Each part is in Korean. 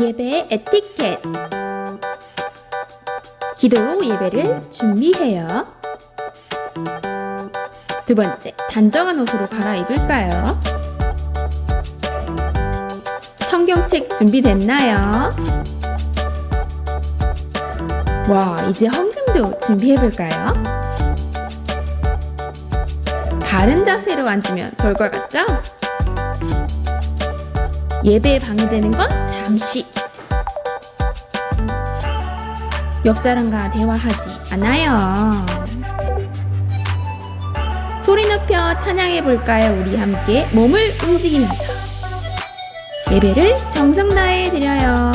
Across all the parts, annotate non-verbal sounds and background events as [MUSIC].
예배의 에티켓. 기도로 예배를 준비해요. 두 번째, 단정한 옷으로 갈아입을까요? 성경책 준비됐나요? 와, 이제 헌금도 준비해볼까요? 바른 자세로 앉으면 좋을 것 같죠? 예배에 방해되는 건 잠시. 옆 사람과 대화하지 않아요. 소리 높여 찬양해 볼까요? 우리 함께 몸을 움직이면서 예배를 정성 다해 드려요.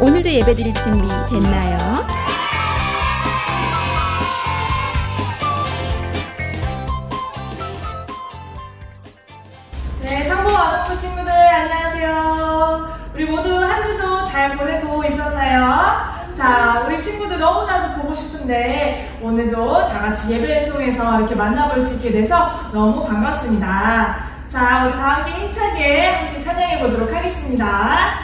오늘도 예배 드릴 준비 됐나요? 우리 모두 한 주도 잘 보내고 있었나요? 자, 우리 친구들 너무나도 보고 싶은데 오늘도 다 같이 예배를 통해서 이렇게 만나볼 수 있게 돼서 너무 반갑습니다. 자, 우리 다 함께 힘차게 함께 찬양해 보도록 하겠습니다.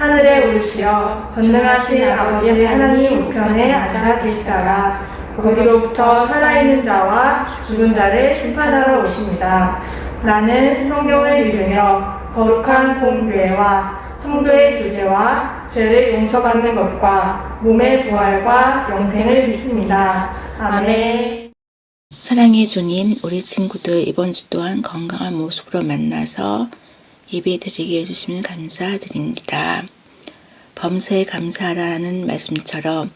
하늘에 오르시어 전능하신 아버지 하나님 우편에 앉아 계시다가 거기로부터 살아있는 자와 죽은 자를 심판하러 오십니다. 나는 성경을 믿으며 거룩한 공교회와 성도의 교제와 죄를 용서받는 것과 몸의 부활과 영생을 믿습니다. 아멘. 사랑의 주님, 우리 친구들 이번 주 또한 건강한 모습으로 만나서 예배 드리게 해주시면 감사드립니다. 범사에 감사하라는 말씀처럼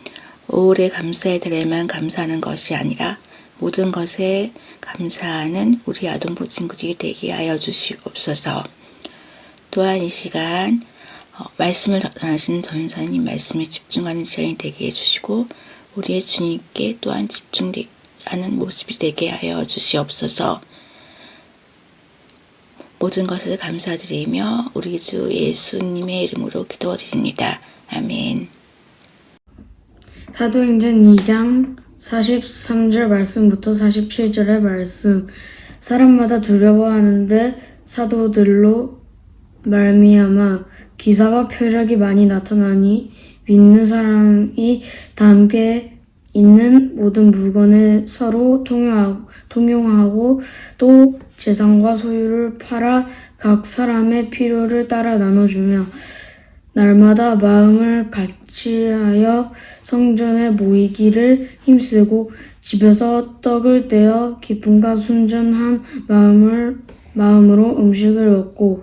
오래 감사해 드려야만 감사하는 것이 아니라 모든 것에 감사하는 우리 아동부 친구들이 되게 하여 주시옵소서. 또한 이 시간 어, 말씀을 전하시는 전사님 말씀에 집중하는 시간이 되게 해주시고 우리의 주님께 또한 집중하는 모습이 되게 하여 주시옵소서. 모든 것을 감사드리며 우리 주 예수님의 이름으로 기도드립니다. 아멘. 사도행전 2장 43절 말씀부터 47절의 말씀. 사람마다 두려워하는데 사도들로 말미암아 기사와 표적이 많이 나타나니 믿는 사람이 다 함께 있는 모든 물건을 서로 통용하고, 또 재산과 소유를 팔아 각 사람의 필요를 따라 나눠주며 날마다 마음을 같이하여 성전에 모이기를 힘쓰고 집에서 떡을 떼어 기쁨과 순전한 마음을 마음으로 음식을 먹고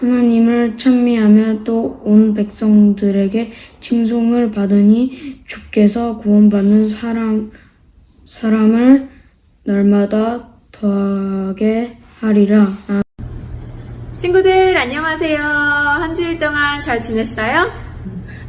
하나님을 찬미하며 또 온 백성들에게 칭송을 받으니 주께서 구원받는 사람 사람을 날마다 더하게 하리라. 친구들 안녕하세요. 한 주일 동안 잘 지냈어요?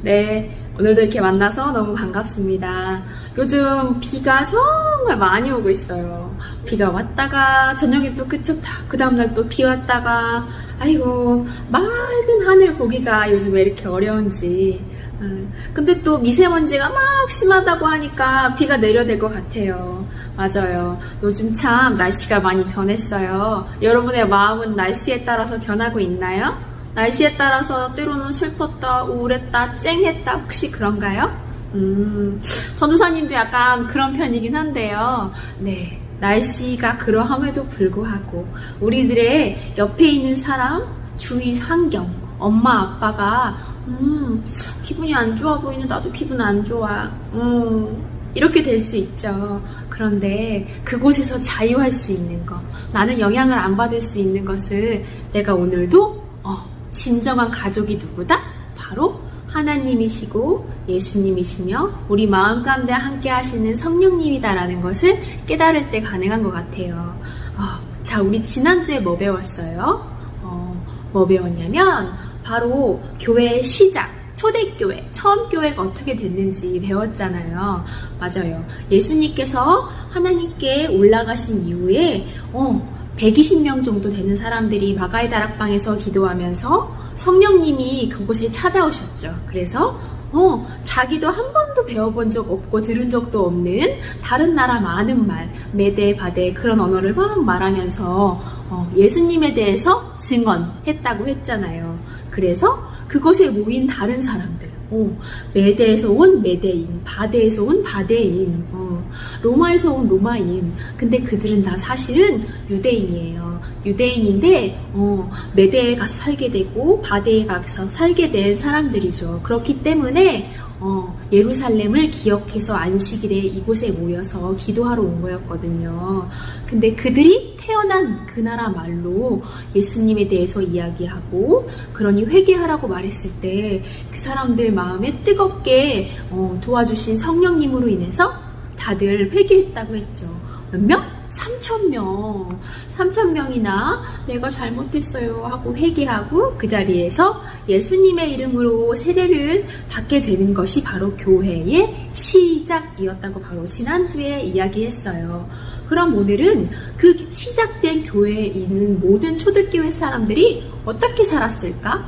네, 오늘도 이렇게 만나서 너무 반갑습니다. 요즘 비가 정말 많이 오고 있어요. 비가 왔다가 저녁에 또 그쳤다. 그 다음날 또 비 왔다가 아이고 맑은 하늘 보기가 요즘 왜 이렇게 어려운지. 음, 근데 또 미세먼지가 막 심하다고 하니까 비가 내려댈 것 같아요. 맞아요. 요즘 참 날씨가 많이 변했어요. 여러분의 마음은 날씨에 따라서 변하고 있나요? 날씨에 따라서 때로는 슬펐다, 우울했다, 쨍했다, 혹시 그런가요? 음, 전도사님도 약간 그런 편이긴 한데요. 네. 날씨가 그러함에도 불구하고 우리들의 옆에 있는 사람, 주위 환경, 엄마, 아빠가 음, 기분이 안 좋아 보이는 나도 기분 안 좋아. 음, 이렇게 될 수 있죠. 그런데 그곳에서 자유할 수 있는 것, 나는 영향을 안 받을 수 있는 것을 내가 오늘도 어, 진정한 가족이 누구다? 바로 하나님이시고 예수님이시며 우리 마음 가운데 함께 하시는 성령님이다라는 것을 깨달을 때 가능한 것 같아요. 어, 자, 우리 지난주에 뭐 배웠어요? 어, 뭐 배웠냐면 바로 교회의 시작, 초대교회, 처음 교회가 어떻게 됐는지 배웠잖아요. 맞아요. 예수님께서 하나님께 올라가신 이후에 어, 120명 정도 되는 사람들이 마가의 다락방에서 기도하면서 성령님이 그곳에 찾아오셨죠. 그래서 어, 자기도 한 번도 배워본 적 없고 들은 적도 없는 다른 나라 많은 말, 메대, 바데 그런 언어를 막 말하면서 어, 예수님에 대해서 증언했다고 했잖아요. 그래서 그곳에 모인 다른 사람들, 어, 메대에서 온 메대인, 바데에서 온 바데인, 어, 로마에서 온 로마인. 근데 그들은 다 사실은 유대인이에요. 유대인인데 어, 메대에 가서 살게 되고 바데에 가서 살게 된 사람들이죠. 그렇기 때문에 어, 예루살렘을 기억해서 안식일에 이곳에 모여서 기도하러 온 거였거든요. 근데 그들이 태어난 그 나라 말로 예수님에 대해서 이야기하고 그러니 회개하라고 말했을 때 그 사람들 마음에 뜨겁게 어, 도와주신 성령님으로 인해서 다들 회개했다고 했죠. 몇 명? 3,000명. 3,000명이나 내가 잘못했어요 하고 회개하고 그 자리에서 예수님의 이름으로 세례를 받게 되는 것이 바로 교회의 시작이었다고 바로 지난주에 이야기했어요. 그럼 오늘은 그 시작된 교회에 있는 모든 초대교회 사람들이 어떻게 살았을까?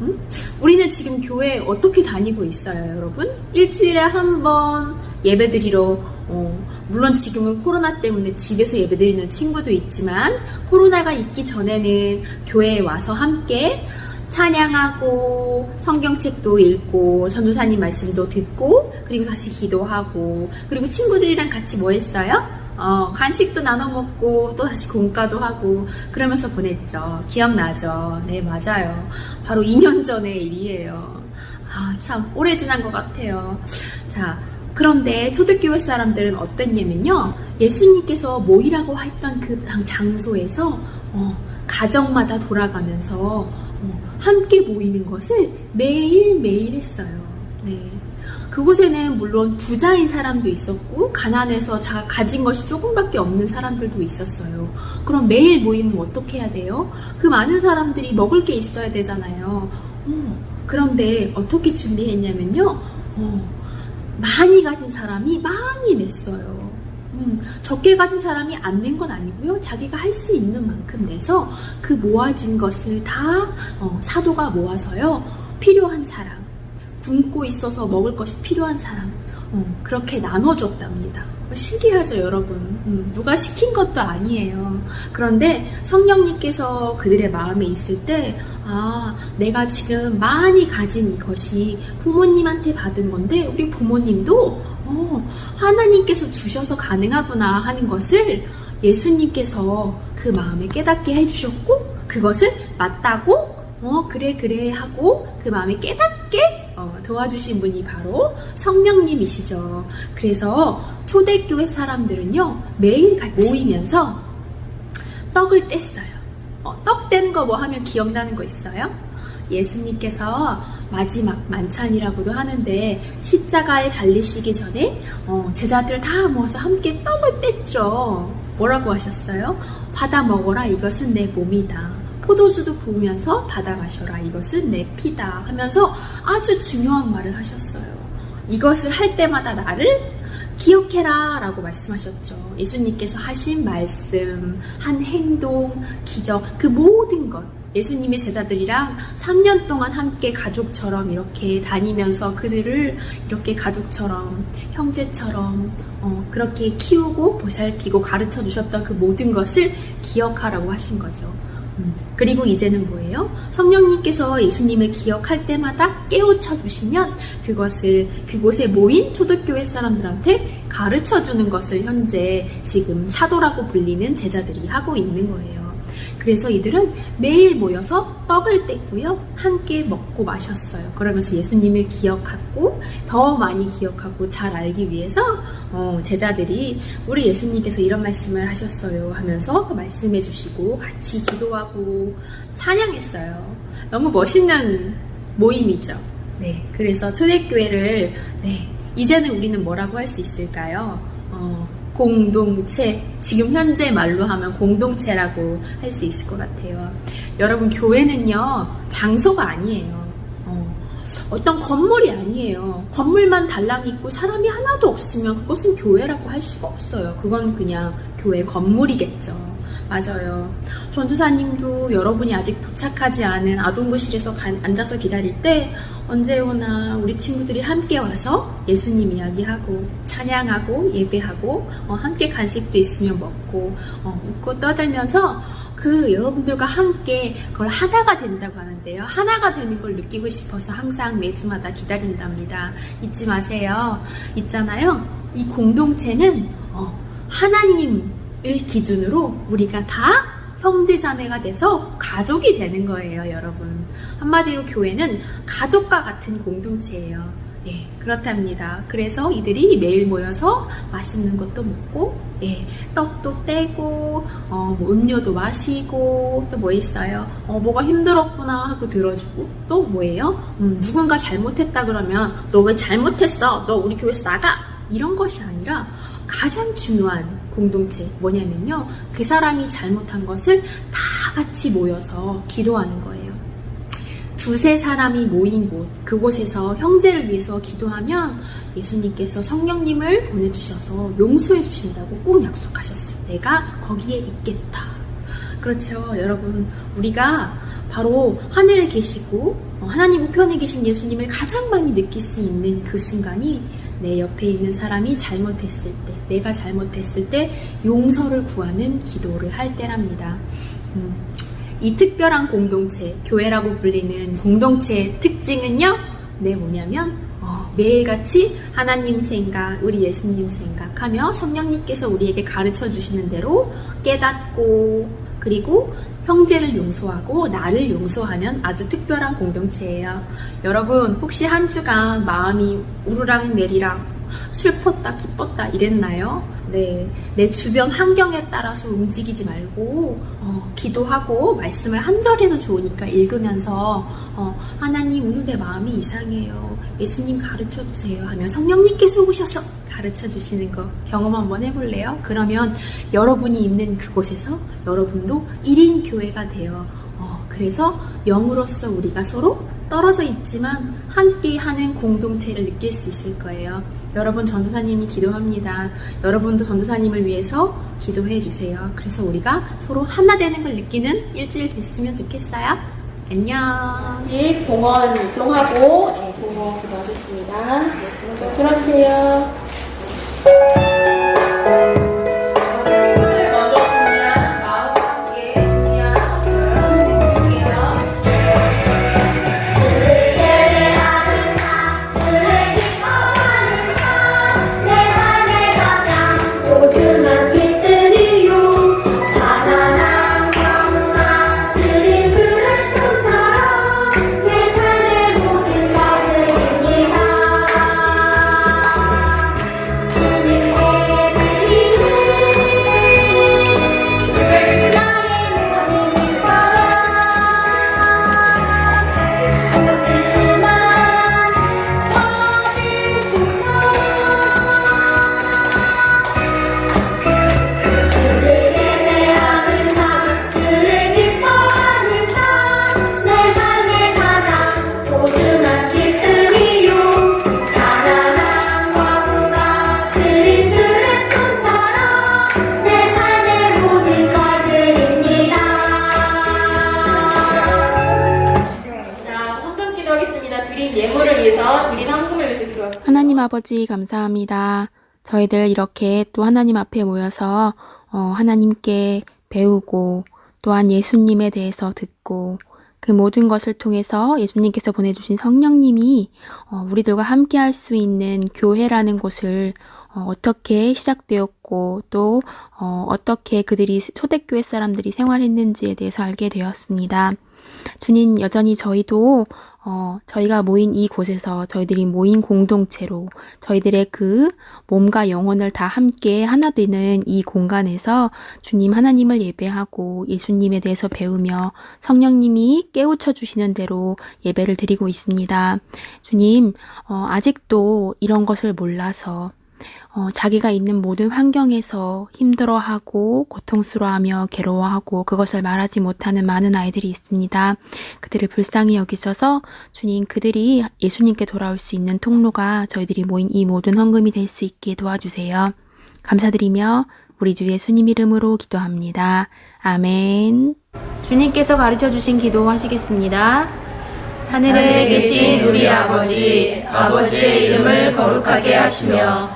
음? 우리는 지금 교회 어떻게 다니고 있어요, 여러분? 일주일에 한 번 예배 드리러 어, 물론 지금은 코로나 때문에 집에서 예배 드리는 친구도 있지만 코로나가 있기 전에는 교회에 와서 함께 찬양하고 성경책도 읽고 전도사님 말씀도 듣고 그리고 다시 기도하고 그리고 친구들이랑 같이 뭐 했어요? 어, 간식도 나눠 먹고 또 다시 공과도 하고 그러면서 보냈죠. 기억나죠? 네, 맞아요. 바로 2년 전의 일이에요. 아, 참 오래 지난 것 같아요. 자, 그런데 초대교회 사람들은 어땠냐면요. 예수님께서 모이라고 했던 그 장소에서 어, 가정마다 돌아가면서 어, 함께 모이는 것을 매일매일 했어요. 네. 그곳에는 물론 부자인 사람도 있었고 가난해서 자 가진 것이 조금밖에 없는 사람들도 있었어요. 그럼 매일 모이면 어떻게 해야 돼요? 그 많은 사람들이 먹을 게 있어야 되잖아요. 어, 그런데 어떻게 준비했냐면요. 어, 많이 가진 사람이 많이 냈어요. 음, 적게 가진 사람이 안 낸 건 아니고요. 자기가 할 수 있는 만큼 내서 그 모아진 것을 다 어, 사도가 모아서요. 필요한 사람, 굶고 있어서 먹을 것이 필요한 사람, 어, 그렇게 나눠줬답니다. 신기하죠, 여러분. 음, 누가 시킨 것도 아니에요. 그런데 성령님께서 그들의 마음에 있을 때, 아, 내가 지금 많이 가진 이것이 부모님한테 받은 건데, 우리 부모님도, 어, 하나님께서 주셔서 가능하구나 하는 것을 예수님께서 그 마음에 깨닫게 해주셨고, 그것을 맞다고, 어, 그래, 그래 하고, 그 마음에 깨닫 어, 도와주신 분이 바로 성령님이시죠. 그래서 초대교회 사람들은요 매일 같이 모이면서 떡을 뗐어요. 어, 떡뗀 거 뭐 하면 기억나는 거 있어요? 예수님께서 마지막 만찬이라고도 하는데 십자가에 달리시기 전에 어, 제자들 다 모아서 함께 떡을 뗐죠. 뭐라고 하셨어요? 받아 먹어라 이것은 내 몸이다. 포도주도 부으면서 받아 마셔라 이것은 내 피다 하면서 아주 중요한 말을 하셨어요. 이것을 할 때마다 나를 기억해라 라고 말씀하셨죠. 예수님께서 하신 말씀, 한 행동, 기적, 그 모든 것. 예수님의 제자들이랑 3년 동안 함께 가족처럼 이렇게 다니면서 그들을 이렇게 가족처럼, 형제처럼, 어, 그렇게 키우고 보살피고 가르쳐 주셨던 그 모든 것을 기억하라고 하신 거죠. 음, 그리고 이제는 뭐예요? 성령님께서 예수님을 기억할 때마다 깨우쳐 주시면 그것을 그곳에 모인 초대교회 사람들한테 가르쳐 주는 것을 현재 지금 사도라고 불리는 제자들이 하고 있는 거예요. 그래서 이들은 매일 모여서 떡을 뗐고요. 함께 먹고 마셨어요. 그러면서 예수님을 기억하고 더 많이 기억하고 잘 알기 위해서 어, 제자들이 우리 예수님께서 이런 말씀을 하셨어요 하면서 말씀해 주시고 같이 기도하고 찬양했어요. 너무 멋있는 모임이죠. 네. 그래서 초대교회를 네. 이제는 우리는 뭐라고 할 수 있을까요? 어, 공동체, 지금 현재 말로 하면 공동체라고 할 수 있을 것 같아요. 여러분, 교회는요, 장소가 아니에요. 어, 어떤 건물이 아니에요. 건물만 달랑 있고 사람이 하나도 없으면 그것은 교회라고 할 수가 없어요. 그건 그냥 교회 건물이겠죠. 맞아요. 전도사님도 여러분이 아직 도착하지 않은 아동부실에서 간- 앉아서 기다릴 때 언제 오나 우리 친구들이 함께 와서 예수님 이야기하고 찬양하고 예배하고 어, 함께 간식도 있으면 먹고 어, 웃고 떠들면서 그 여러분들과 함께 그걸 하나가 된다고 하는데요. 하나가 되는 걸 느끼고 싶어서 항상 매주마다 기다린답니다. 잊지 마세요. 있잖아요. 이 공동체는 어, 하나님 을 기준으로 우리가 다 형제자매가 돼서 가족이 되는 거예요, 여러분. 한마디로 교회는 가족과 같은 공동체예요. 예, 그렇답니다. 그래서 이들이 매일 모여서 맛있는 것도 먹고, 예, 떡도 떼고, 어, 뭐 음료도 마시고, 또 뭐 있어요? 어, 뭐가 힘들었구나 하고 들어주고, 또 뭐예요? 음, 누군가 잘못했다 그러면, 너 왜 잘못했어? 너 우리 교회에서 나가! 이런 것이 아니라, 가장 중요한 공동체 뭐냐면요. 그 사람이 잘못한 것을 다 같이 모여서 기도하는 거예요. 두세 사람이 모인 곳, 그곳에서 형제를 위해서 기도하면 예수님께서 성령님을 보내주셔서 용서해 주신다고 꼭 약속하셨어요. 내가 거기에 있겠다. 그렇죠. 여러분, 우리가 바로 하늘에 계시고 어, 하나님 우편에 계신 예수님을 가장 많이 느낄 수 있는 그 순간이 내 옆에 있는 사람이 잘못했을 때, 내가 잘못했을 때 용서를 구하는 기도를 할 때랍니다. 음, 이 특별한 공동체, 교회라고 불리는 공동체의 특징은요, 네, 뭐냐면, 어, 매일같이 하나님 생각, 우리 예수님 생각하며 성령님께서 우리에게 가르쳐 주시는 대로 깨닫고, 그리고 형제를 용서하고 나를 용서하는 아주 특별한 공동체예요. 여러분, 혹시 한 주간 마음이 우르락 내리락 슬펐다, 기뻤다 이랬나요? 네. 내 주변 환경에 따라서 움직이지 말고, 어, 기도하고, 말씀을 한 절에도 좋으니까 읽으면서, 어, 하나님, 오늘 내 마음이 이상해요. 예수님 가르쳐 주세요. 하면 성령님께서 오셔서 가르쳐 주시는 거 경험 한번 해볼래요? 그러면 여러분이 있는 그곳에서 여러분도 1인 교회가 돼요. 어, 그래서 영으로서 우리가 서로 떨어져 있지만 함께 하는 공동체를 느낄 수 있을 거예요. 여러분 전도사님이 기도합니다. 여러분도 전도사님을 위해서 기도해 주세요. 그래서 우리가 서로 하나 되는 걸 느끼는 일주일 됐으면 좋겠어요. 안녕. 집 봉헌 이동하고 네, 봉헌 기도하겠습니다. 네, 들어주세요. 친 아버지 감사합니다. 저희들 이렇게 또 하나님 앞에 모여서 어, 하나님께 배우고 또한 예수님에 대해서 듣고 그 모든 것을 통해서 예수님께서 보내주신 성령님이 어, 우리들과 함께 할 수 있는 교회라는 곳을 어, 어떻게 시작되었고 또 어, 어떻게 그들이 초대교회 사람들이 생활했는지에 대해서 알게 되었습니다. 주님 여전히 저희도 어, 저희가 모인 이 곳에서 저희들이 모인 공동체로 저희들의 그 몸과 영혼을 다 함께 하나 되는 이 공간에서 주님 하나님을 예배하고 예수님에 대해서 배우며 성령님이 깨우쳐 주시는 대로 예배를 드리고 있습니다. 주님, 어, 아직도 이런 것을 몰라서 어, 자기가 있는 모든 환경에서 힘들어하고 고통스러워하며 괴로워하고 그것을 말하지 못하는 많은 아이들이 있습니다. 그들을 불쌍히 여기셔서 주님 그들이 예수님께 돌아올 수 있는 통로가 저희들이 모인 이 모든 헌금이 될 수 있게 도와주세요. 감사드리며 우리 주 예수님 이름으로 기도합니다. 아멘. 주님께서 가르쳐 주신 기도 하시겠습니다. 하늘에 계신 우리 아버지, 아버지의 이름을 거룩하게 하시며,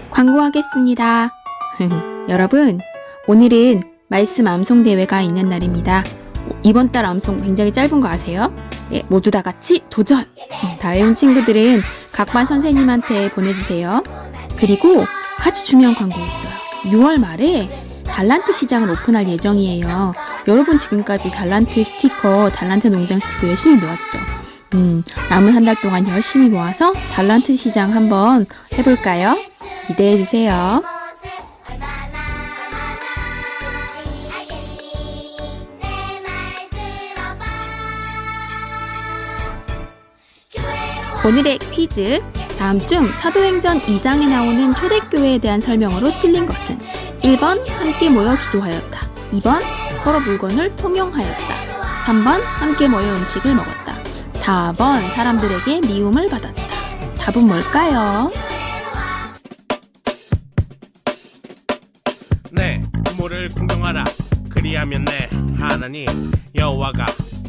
광고하겠습니다. [LAUGHS] 여러분, 오늘은 말씀 암송 대회가 있는 날입니다. 이번 달 암송 굉장히 짧은 거 아세요? 네, 모두 다 같이 도전! 다 외운 친구들은 각반 선생님한테 보내주세요. 그리고 아주 중요한 광고 있어요. 6월 말에 달란트 시장을 오픈할 예정이에요. 여러분 지금까지 달란트 스티커, 달란트 농장 스티커 열심히 모았죠? 음, 남은 한 달 동안 열심히 모아서 달란트 시장 한번 해볼까요? 기대해 주세요. 오늘의 퀴즈. 다음 중 사도행전 2장에 나오는 초대교회에 대한 설명으로 틀린 것은 1번 함께 모여 기도하였다. 2번 서로 물건을 통용하였다. 3번 함께 모여 음식을 먹었다. 4번 사람들에게 미움을 받았다. 답은 뭘까요? 부모를 공경하라. 그리하면 내 하나님 여호와가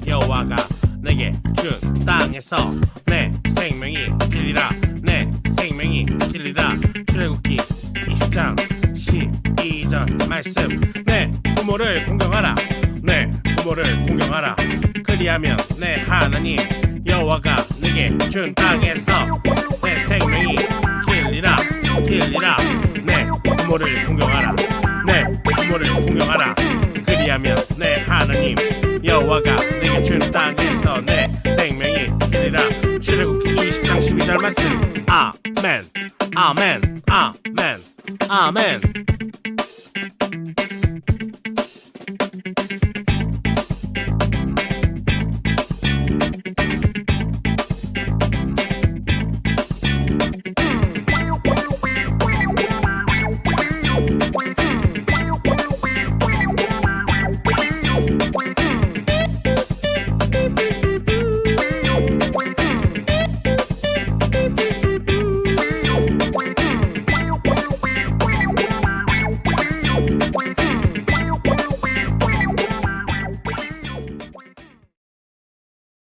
여호와가 내게 준 땅에서 내 생명이 길리라. 내 생명이 길리라. 출애굽기 20장 12절 말씀. 내 부모를 공경하라. 내 부모를 공경하라. 그리하면 내 하나님 여호와가 내게 준 땅에서 내 생명이 길리라. 길리라. 내 부모를 공경하라 내 부모를 공경하라 그리하면 내 하나님 여호와가 내게 준 땅에서 내 생명이 길리라. 출애굽기 20장 12절 말씀. 아멘. 아멘. 아멘. 아멘